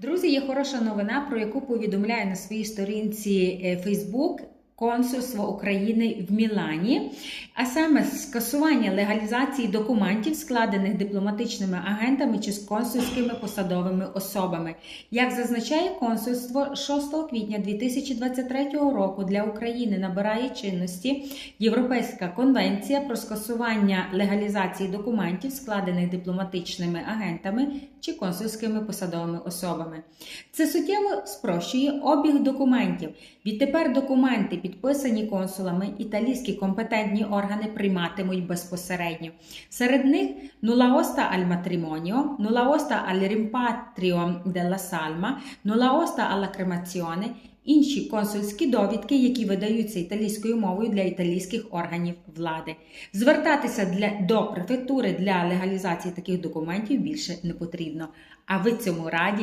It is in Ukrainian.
Друзі, є хороша новина, про яку повідомляє на своїй сторінці е, Facebook Консульство України в Мілані, а саме скасування легалізації документів, складених дипломатичними агентами чи з консульськими посадовими особами. Як зазначає консульство, 6 квітня 2023 року для України набирає чинності Європейська конвенція про скасування легалізації документів, складених дипломатичними агентами чи консульськими посадовими особами. Це суттєво спрощує обіг документів. Відтепер документи, підписані консулами, італійські компетентні органи прийматимуть безпосередньо. Серед них matrimonio, nulla osta al rimpatrio della salma, nulla osta alla cremazione, інші консульські довідки, які видаються італійською мовою для італійських органів влади. Звертатися для, до префектури для легалізації таких документів більше не потрібно. А ви цьому раді?